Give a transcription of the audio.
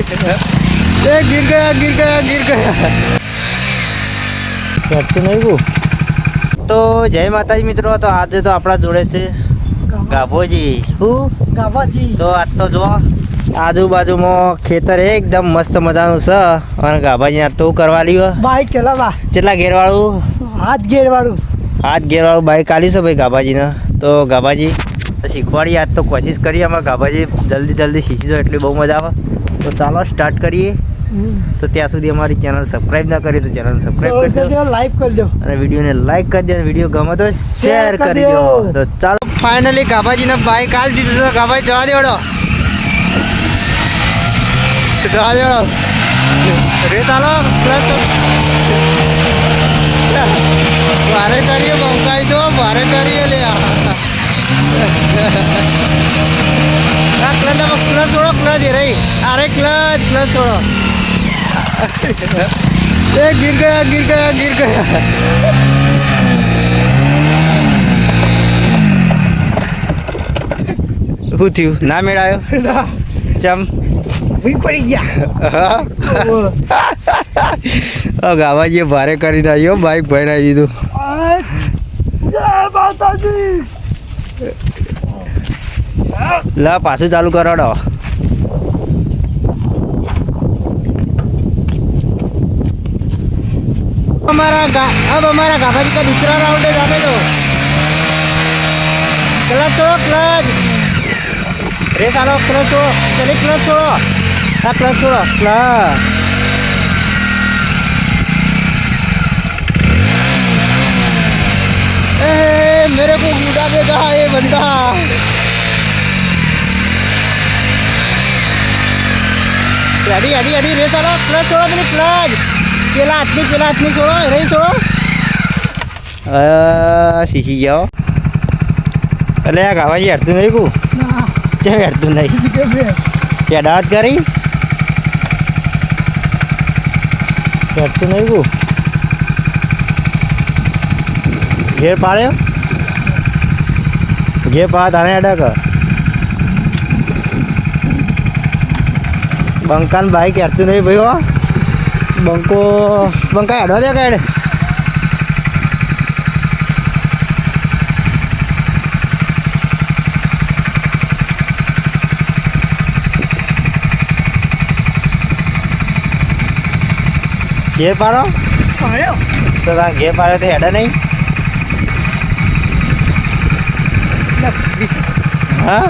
એ ગીર ગયા ગીર ગયા ગીર ગયા. કરતું નહીં ગયું? તો જય માતાજી મિત્રો તો આજે તો આપણા જોડે છે ગાભોજી. હું? ગાભાજી તો આજ તો જો આજુબાજુમાં ખેતર એકદમ મસ્ત મજાનું છે. અને ગાભાજી આ તો કરવા લ્યો બાઈક ચલાવવા કેટલા ગેરવાળું હાથ ગેર વાળું હાથ ગેરવાળું બાઈક આલ્યું છે ભાઈ ગાભાજીને. તો ગાભાજી શીખવાડી શીખવાડીએ આજ તો કોશિશ કરીએ અમે ગાભાજી જલ્દી જલ્દી શીખી જાઓ એટલી બહુ મજા આવે. તો ચાલો સ્ટાર્ટ કરીએ. તો ત્યાં સુધી અમારી ચેનલ સબસ્ક્રાઇબ ના કરી તો ચેનલ સબસ્ક્રાઇબ કરી દો. લાઈક કરી દો. અને વિડીયોને લાઈક કરી દો અને વીડિયો ગમે તો શેર કરી દો. તો ચાલો ફાઇનલી ગાભાજીને બાઈક આલ દીધું તો ગાભાઈ જવા દેવડો. જવા દેવડો. રે ચાલો પ્લસ ભારે કરીએ બંકાઈ દો ભારે કરીએ લે આ છોડો ક્લચ એ રહી. અરે ક્લચ ક્લચ છોડો. એ ગીર ગયા ગીર ગયા ગીર ગયા. શું થયું? ના મેળાયો? ચમ? ભી પડી ગયા. ગાવાજીએ ભારે કરી નાખ્યો બાઈક ભાઈ ના દીધું. લા પાછું ચાલુ કરાડો हमारा अब हमारा गाभा जी का दूसरा राउंड है जाने दो क्लच छोड़ो क्लच रेस आलो क्लच छोड़ो चले क्लच छोड़ो हाँ क्लच छोड़ो क्लच मेरे को उड़ा देगा ये बंदा अड़ी अड़ी अड़ी रेस आलो क्लच छोड़ो मैंने क्लच પેલા હાથની પેલા હાથની છોડો રહી છોડો. શીખી ગયો. એટલે આ ગાવાજી હેડતું નહીં કું? ચે હેડતું નહીં? કેડાવત કરી? હેડતું નહીં કું? ઘેર પાડ્યો? ઘેર પાડ તાણે હેડા કર બંકાન બાઈક હેડતું નહીં ભાઈ બંકો બંકા હેડવા દે કાઢ ઘેર પાડો પાડ્યો તો તાર ઘેર પાડે તો હેડે નહીં હા